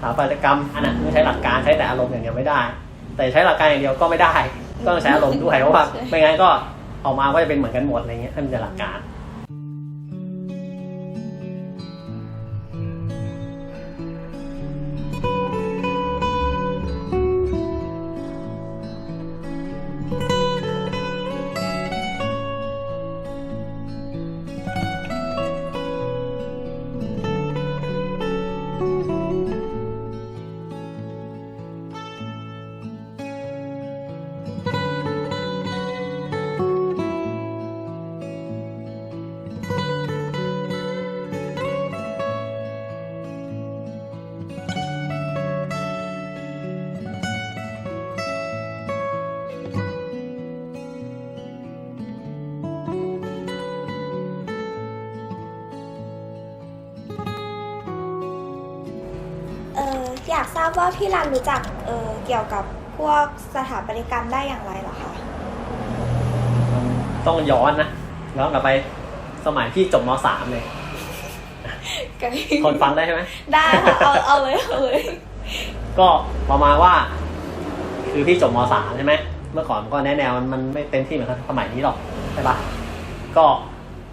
ถาปัตยกรรมอันนั้นไม่ใช้หลักการใช้แต่อารมณ์อย่างเดียวไม่ได้ แต่ใช้หลักการอย่างเดียวก็ไม่ได้ต้องใช้อารมณ์ด้วยเพราะว่าไม่งั้นก็ออกมาก็จะเป็นเหมือนกันหมดอะไรเงี้ยถ้ามีแต่หลักการากทราบว่าพี่รันรู้จักเออเกี่ยวกับพวกสถาปัตยกรรมได้อย่างไรเหรอคะ ต้องย้อนนะย้อนกลับไปสมัยพี่จบมสามเลย คนฟังได้ใช่ไหมได้ค่ะเอาเอาเลยเอาเลย ก็ประมาณว่า คือพี่จบมสามใช่ไหมเมื่อก่อนมันก็แนะแนวมันมันไม่เต็มที่เหมือนสมัยนี้หรอกใช่ปะก็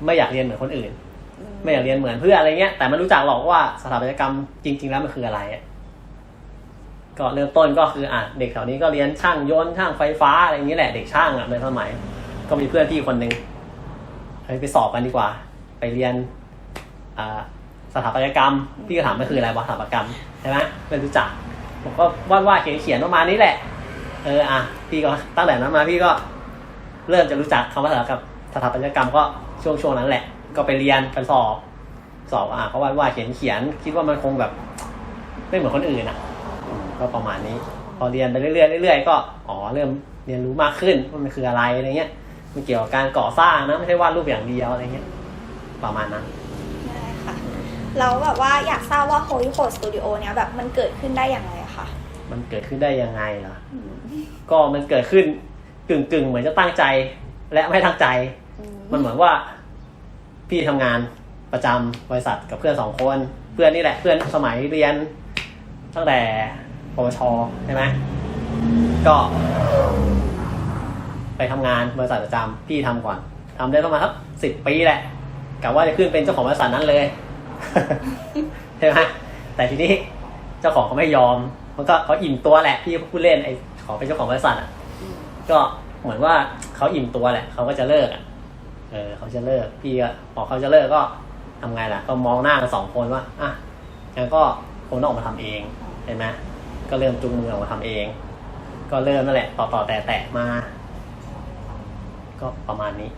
ไม่อยากเรียนเหมือนคนอื่น ไม่อยากเรียนเหมือนเพื่อนอะไรเงี้ยแต่ไม่รู้จักหรอกว่าสถาปัตยกรรมจริง ๆ แล้วมันคืออะไรอะ ก็เริ่มต้นก็คืออะเด็กแถวนี้ก็เรียนช่างยนต์ช่างไฟฟ้าอะไรอย่างนี้แหละเด็กช่างอะในสมัย ก็มีเพื่อนพี่คนหนึ่งไปสอบกันดีกว่า ไปเรียนอ่าสถาปัตยกรรมพี่ก็ถามมันคืออะไรวะสถาปัตยกรรมใช่ไหมไม่รู้จักผมก็วาดวาดเขียนเขียนประมาณนี้แหละ เอออะพี่ก็ตั้งแต่นั้นมาพี่ก็เริ่มจะรู้จักคำว่าสถาปัตยกรรมสถาปัตยกรรมก็ช่วงช่วงนั้นแหละ ก็ไปเรียนไปสอบสอบอะเขาวาดวาดเขียนเขียน คิดว่ามันคงแบบไม่เหมือนคนอื่นอะ ก็ประมาณนี้ พอเรียนไปเรื่อยๆเรื่อยๆก็อ๋อเริ่มเรียนรู้มากขึ้นว่ามันคืออะไรอะไรเงี้ยมันเกี่ยวกับการก่อสร้างนะไม่ใช่วาดรูปอย่างเดียวอะไรเงี้ยประมาณนั้นได้ค่ะแล้วแบบว่าอยากทราบว่าโฮลิโคสตูดิโอเนี้ยแบบมันเกิดขึ้นได้อย่างไรอะคะมันเกิดขึ้นได้ยังไงเหรอก็มันเกิดขึ้นกึ่งกึ่งๆเหมือนจะตั้งใจ และไม่ตั้งใจ มันเหมือนว่า พี่ทำงานประจำบริษัทกับเพื่อนสองคน เพื่อนนี่แหละ เพื่อนสมัยเรียนตั้งแต่ ปวชใช่ไหมก็ ไปทำงานบริษัทประจำพี่ทำก่อนทำได้ประมาณสักสิบปีแหละกะว่าจะขึ้นเป็นเจ้าของบริษัทนั้นเลยใช่ไหมแต่ทีนี้เจ้าของเขาไม่ยอมมันก็เขาอิ่มตัวแหละพี่พูดเล่นไอ้ขอเป็นเจ้าของบริษัทอะก็เหมือนว่าเขาอิ่มตัวแหละเขาก็จะเลิกอะเออเขาจะเลิกพี่ก็พอเขาจะเลิกก็ทำไงล่ะ ก็มองหน้ากันสองคนว่าอะงั้นก็คงต้องออกมาทำเองเห็นไหม ก็เริ่มจุงมือออกมาทำเอง ก็เริ่มนั่นแหละต่อต่อแต่แต่มา ก็ประมาณนี้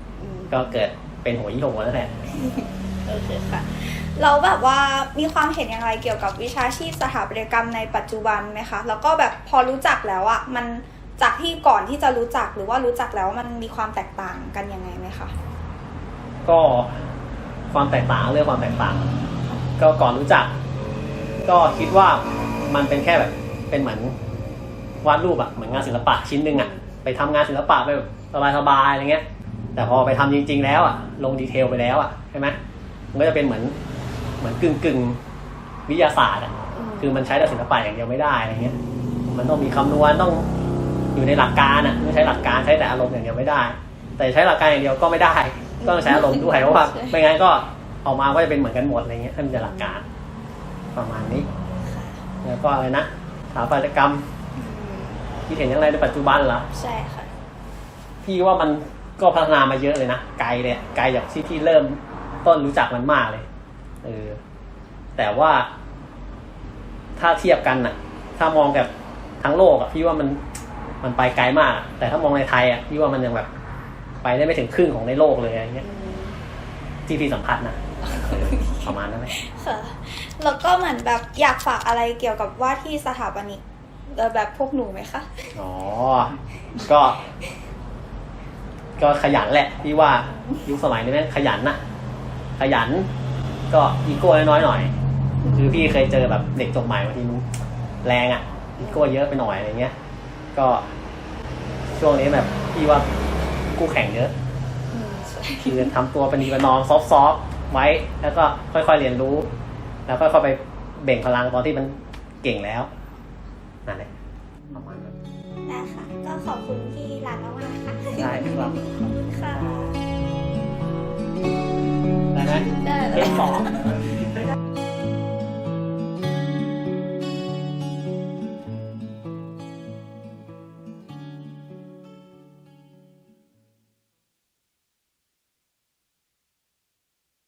ก็เกิดเป็นหัวยี่หงนั่นแหละ โอเคค่ะเราแบบว่ามีความเห็นอย่างไรเกี่ยวกับวิชาชีพสถาปัตยกรรมในปัจจุบันไหมคะ แล้วก็แบบพอรู้จักแล้วอะมันจากที่ก่อนที่จะรู้จักหรือว่ารู้จักแล้วมันมีความแตกต่างกันยังไงไหมคะ ก็ความแตกต่างเรื่องความแตกต่าง ก็ก่อนรู้จัก ก็คิดว่ามันเป็นแค่แบบ เป็นเหมือนวาดรูปอะเหมือนงานศิลปะชิ้นหนึ่งอะไปทำงานศิลปะไปแบบสบายๆอะไรเงี้ย แต่พอไปทำจริง ๆ แล้วอะลงดีเทลไปแล้วอะใช่ไหมมันก็จะเป็นเหมือนเหมือนกึ่งกึ่งๆวิทยาศาสตร์อะคือมันใช้แต่ศิลปะอย่างเดียวไม่ได้อะไรเงี้ย มันต้องมีคำนวณต้องอยู่ในหลักการอะไม่ใช้หลักการใช้แต่อารมณ์อย่างเดียวไม่ได้ แต่ใช้หลักการอย่างเดียวก็ไม่ได้ต้องใช้อารมณ์ด้วยเพราะว่าใช่ไม่งั้นก็ออกมาก็จะเป็นเหมือนกันหมดอะไรเงี้ยถ้ามีแต่หลักการประมาณนี้ แล้วก็อะไรนะส ถาปัตยกรรมที่เห็นอย่างไรในปัจจุบันเหรอใช่ค่ะ พี่ว่ามันก็พัฒนามาเยอะเลยนะ ไกลเลยไกลจากที่พี่เริ่มต้นรู้จักมันมากเลยเออแต่ว่า ถ้าเทียบกันน่ะ ถ้ามองแบบทั้งโลกอะพี่ว่ามันมันไปไกลมาก แต่ถ้ามองในไทยอะพี่ว่ามันยังแบบ ไปได้ไม่ถึงครึ่งของในโลกเลยอะไรเงี้ย ที่พี่สัมผัสนะเออประมาณนั้นเลยค่ะแล้วก็เหมือนแบบอยากฝากอะไรเกี่ยวกับว่าที่สถาปนิกเอ่อแบบพวกหนูไหมคะอ๋อก็ ก็ขยันแหละพี่ว่ายุคสมัยนี้แม่งขยันนะขยัน ก็อีโก้น้อยๆหน่อยคือพี่เคยเจอแบบเด็กจบใหม่บางทีมันแรงอะ่ะอีโก้เยอะไปหน่อยอะไรเงี้ย ก็ช่วงนี้แบบพี่ว่าคู่แข่งเยอะอืมใช่ คือทำตัวเป็นดีเป็นนองซอฟต์ๆไว้ แล้วก็ค่อยๆเรียนรู้ แล้วค่อยๆไปเบ่งพลังตอนที่มันเก่งแล้วนั่นแหละประมาณนั้นนะคะก็ขอบคุณพี่รันมากๆค่ะได้ครับขอบคุณค่ะได้ไหมได้เทเลคยสอง